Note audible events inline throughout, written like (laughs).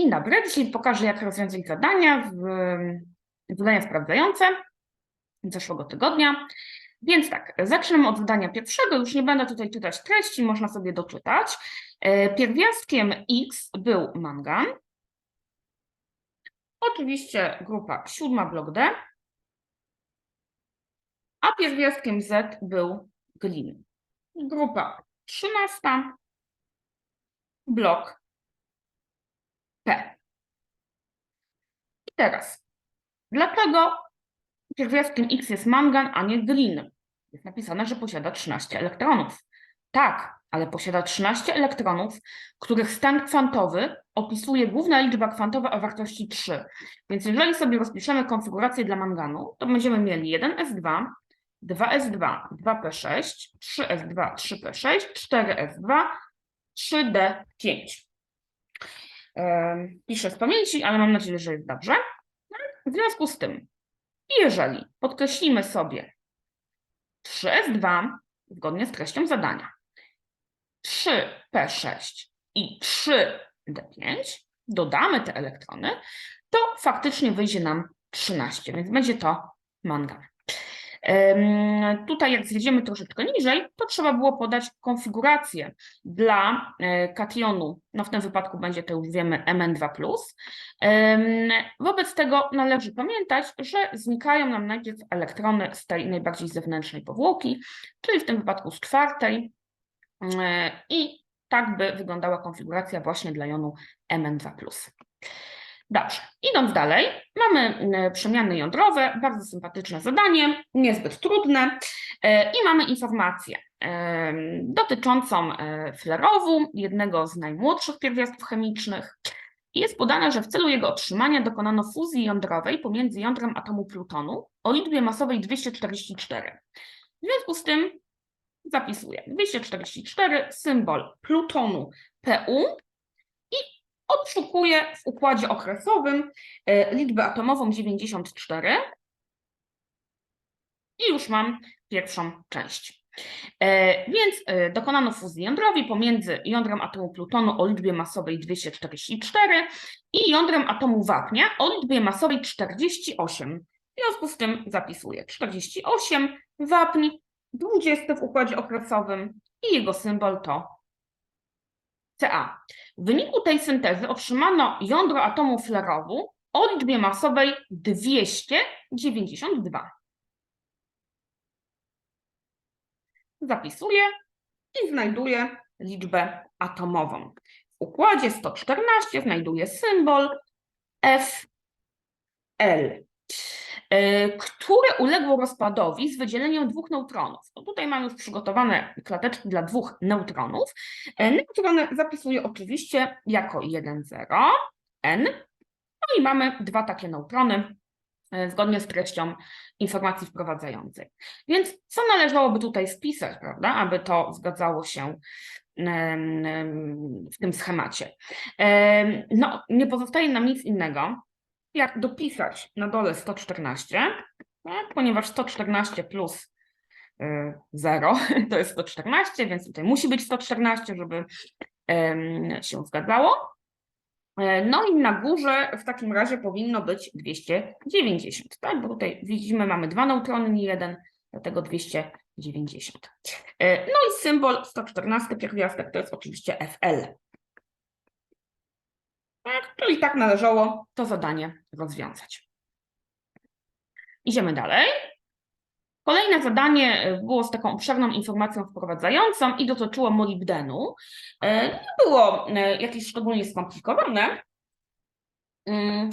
Dzień dobry. Dzisiaj pokażę, jak rozwiązać zadania w zadania sprawdzające zeszłego tygodnia. Więc tak, zaczynamy od zadania pierwszego. Już nie będę tutaj czytać treści, można sobie doczytać. E, Pierwiastkiem X był mangan. Oczywiście grupa siódma, blok D. A pierwiastkiem Z był glin. Grupa trzynasta, blok P. I teraz, dlaczego pierwiastkiem X jest mangan, a nie glin? Jest napisane, że posiada 13 elektronów. Tak, ale posiada 13 elektronów, których stan kwantowy opisuje główna liczba kwantowa o wartości 3. Więc jeżeli sobie rozpiszemy konfigurację dla manganu, to będziemy mieli 1s2, 2s2, 2p6, 3s2, 3p6, 4s2, 3d5. Piszę z pamięci, ale mam nadzieję, że jest dobrze. W związku z tym, jeżeli podkreślimy sobie 3S2 zgodnie z treścią zadania, 3P6 i 3D5, dodamy te elektrony, to faktycznie wyjdzie nam 13, więc będzie to mangan. Tutaj jak zjedziemy troszeczkę niżej, to trzeba było podać konfigurację dla e, kationu, no w tym wypadku będzie to już wiemy Mn2+. Em, Wobec tego należy pamiętać, że znikają nam najpierw elektrony z tej najbardziej zewnętrznej powłoki, czyli w tym wypadku z czwartej e, i tak by wyglądała konfiguracja właśnie dla jonu Mn2+. Dobrze, idąc dalej, mamy mm, przemiany jądrowe, bardzo sympatyczne zadanie, niezbyt trudne e, i mamy informację em, dotyczącą flerowu, jednego z najmłodszych pierwiastków chemicznych. Jest podane, że w celu jego otrzymania dokonano fuzji jądrowej pomiędzy jądrem atomu plutonu o liczbie masowej 244. W związku z tym zapisuję 244, symbol plutonu PU odszukuję w układzie okresowym e, liczbę atomową 94 i już mam pierwszą część. E, Więc e, dokonano fuzji jądrowej pomiędzy jądrem atomu plutonu o liczbie masowej 244 i jądrem atomu wapnia o liczbie masowej 48. W związku z tym zapisuję 48, wapń, 20 w układzie okresowym i jego symbol to Ca. W wyniku tej syntezy otrzymano jądro atomu flerowu o liczbie masowej 292. Zapisuję i znajduję liczbę atomową. W układzie 114 znajduję symbol Fl, które uległo rozpadowi z wydzieleniem dwóch neutronów. No tutaj mam już przygotowane klateczki dla dwóch neutronów. E, Neutrony zapisuję oczywiście jako 1, 0, n. No i mamy dwa takie neutrony e, zgodnie z treścią informacji wprowadzającej. Więc co należałoby tutaj wpisać, prawda, aby to zgadzało się w tym schemacie? Em, No, nie pozostaje nam nic innego, jak dopisać na dole 114, tak, ponieważ 114 plus y, 0 (laughs) to jest 114, więc tutaj musi być 114, żeby się zgadzało. E, No i na górze w takim razie powinno być 290, tak? Bo tutaj widzimy, mamy dwa neutrony, nie jeden, dlatego 290. E, No i symbol 114 pierwiastek to jest oczywiście FL. Tak, czyli tak należało to zadanie rozwiązać. Idziemy dalej. Kolejne zadanie e, było z taką obszerną informacją wprowadzającą i dotyczyło molibdenu. E, Nie było e, jakieś szczególnie skomplikowane, mm,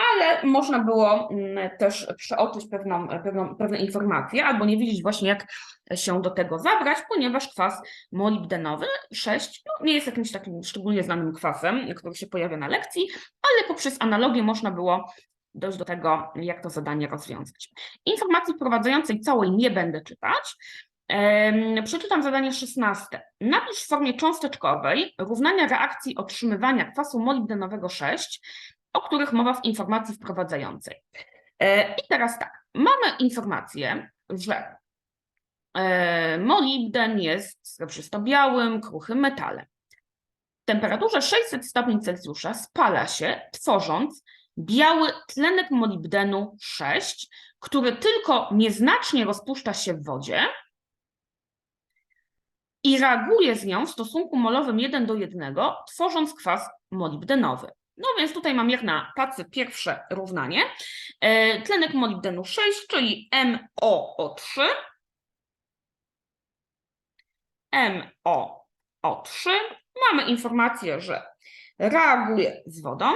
ale można było mm, też przeoczyć pewną, pewną, pewne informacje albo nie wiedzieć właśnie jak się do tego zabrać, ponieważ kwas molibdenowy 6 no, nie jest jakimś takim szczególnie znanym kwasem, który się pojawia na lekcji, ale poprzez analogię można było dojść do tego, jak to zadanie rozwiązać. Informacji wprowadzającej całej nie będę czytać. Przeczytam zadanie 16. Napisz w formie cząsteczkowej równania reakcji otrzymywania kwasu molibdenowego 6, o których mowa w informacji wprowadzającej. E, I teraz tak, mamy informację, że e, molibden jest srebrzysto-białym, kruchym metalem. temperaturze 600 stopni Celsjusza spala się, tworząc biały tlenek molibdenu 6, który tylko nieznacznie rozpuszcza się w wodzie i reaguje z nią w stosunku molowym 1 do 1, tworząc kwas molibdenowy. No więc tutaj mam jak na tacy pierwsze równanie. E, Tlenek molibdenu 6, czyli MoO3. MoO3. Mamy informację, że reaguje z wodą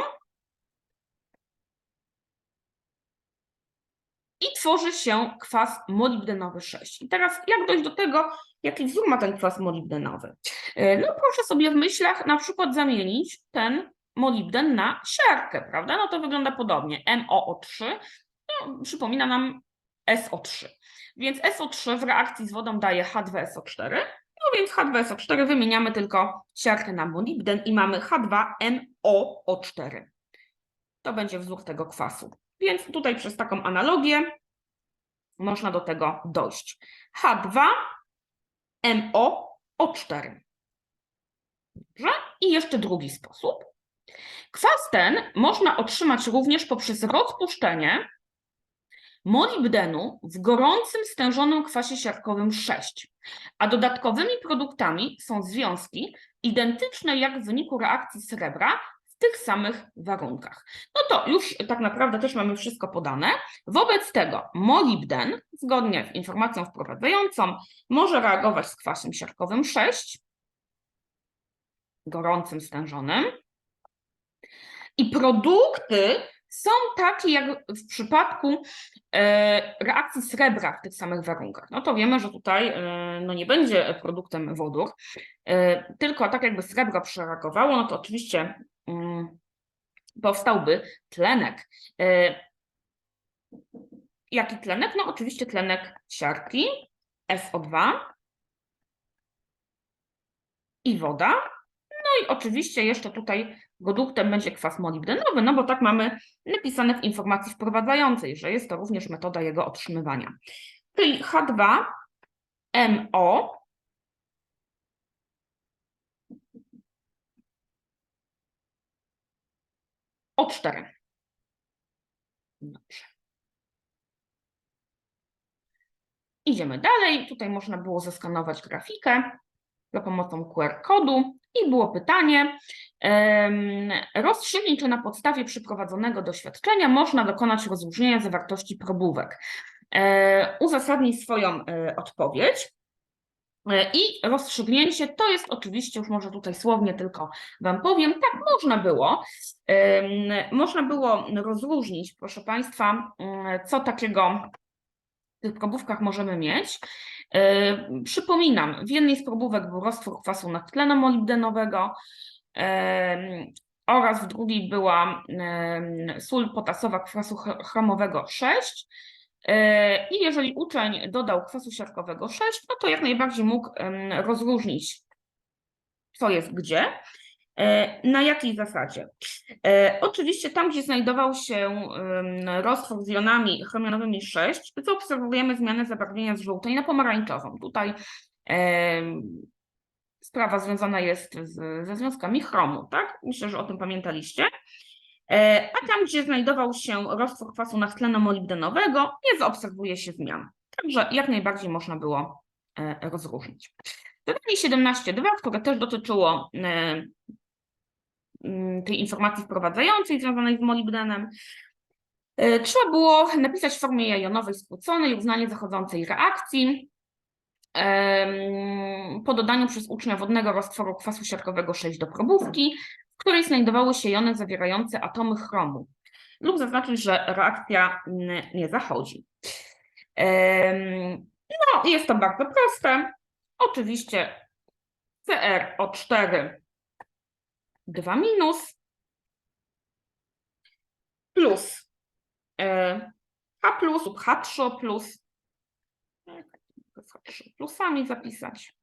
i tworzy się kwas molibdenowy 6. I teraz jak dojść do tego, jaki wzór ma ten kwas molibdenowy? E, No proszę sobie w myślach na przykład zamienić ten molibden na siarkę, prawda? No to wygląda podobnie. MoO3 no, przypomina nam SO3. Więc SO3 w reakcji z wodą daje H2SO4. No więc H2SO4 wymieniamy tylko siarkę na molibden i mamy H2MoO4. To będzie wzór tego kwasu. Więc tutaj przez taką analogię można do tego dojść. H2MoO4. Dobrze? I jeszcze drugi sposób. Kwas ten można otrzymać również poprzez rozpuszczenie molibdenu w gorącym stężonym kwasie siarkowym 6, a dodatkowymi produktami są związki identyczne jak w wyniku reakcji srebra w tych samych warunkach. No to już tak naprawdę też mamy wszystko podane. Wobec tego molibden, zgodnie z informacją wprowadzającą, może reagować z kwasem siarkowym 6, gorącym stężonym, i produkty są takie jak w przypadku e, reakcji srebra w tych samych warunkach. No to wiemy, że tutaj e, no nie będzie produktem wodór, e, tylko tak jakby srebro przereagowało, no to oczywiście mm, powstałby tlenek. Jaki tlenek? No oczywiście tlenek siarki, SO2 i woda. No i oczywiście jeszcze tutaj produktem będzie kwas molibdenowy, no bo tak mamy napisane w informacji wprowadzającej, że jest to również metoda jego otrzymywania. Czyli H2MO O4. Dobrze. Idziemy dalej. Tutaj można było zeskanować grafikę za pomocą QR-kodu i było pytanie, rozstrzygnij, czy na podstawie przeprowadzonego doświadczenia można dokonać rozróżnienia zawartości probówek. E, Uzasadnij swoją e, odpowiedź. E, I rozstrzygnięcie to jest oczywiście, już może tutaj słownie tylko Wam powiem, tak można było. Można było rozróżnić, proszę Państwa, mm, co takiego w tych probówkach możemy mieć. E, Przypominam, w jednej z probówek był roztwór kwasu nadtlenu molibdenowego em, oraz w drugiej była em, sól potasowa kwasu ch- chromowego 6. E, I jeżeli uczeń dodał kwasu siarkowego 6, no to jak najbardziej mógł rozróżnić, co jest gdzie. E, Na jakiej zasadzie? E, Oczywiście tam, gdzie znajdował się roztwór z jonami chromianowymi 6, zaobserwujemy zmianę zabarwienia z żółtej na pomarańczową. Tutaj sprawa związana jest z, ze związkami chromu, tak? Myślę, że o tym pamiętaliście. E, A tam, gdzie znajdował się roztwór kwasu nadtlenu molibdenowego, nie zaobserwuje się zmian. Także jak najbardziej można było rozróżnić. Zadanie 17.2, które też dotyczyło tej informacji wprowadzającej związanej z molibdenem. E, Trzeba było napisać w formie jajonowej skróconej uznanie zachodzącej reakcji po dodaniu przez ucznia wodnego roztworu kwasu siarkowego 6 do probówki, w której znajdowały się jony zawierające atomy chromu lub zaznaczyć, że reakcja mm, nie zachodzi. No, jest to bardzo proste. Oczywiście CrO4 2 minus plus e, H plus lub H3 plus z H3 plusami zapisać.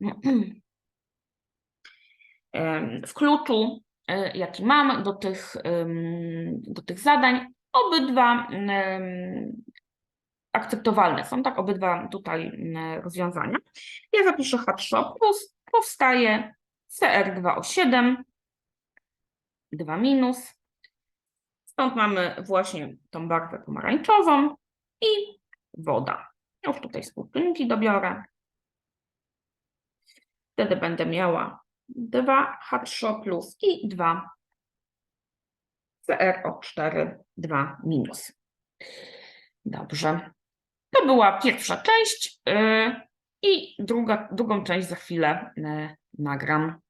(clears throat) W kluczu, e, jaki mam do tych, do tych zadań, obydwa akceptowalne są, tak? Obydwa tutaj rozwiązania. Ja zapiszę H3 plus, powstaje CR2O7, 2 minus. Stąd mamy właśnie tą barwę pomarańczową i woda. Już tutaj współczynniki dobiorę. Wtedy będę miała 2H3O plus i 2 CrO4, 2 minus. Dobrze. To była pierwsza część yy, i druga, drugą część za chwilę yy, nagram.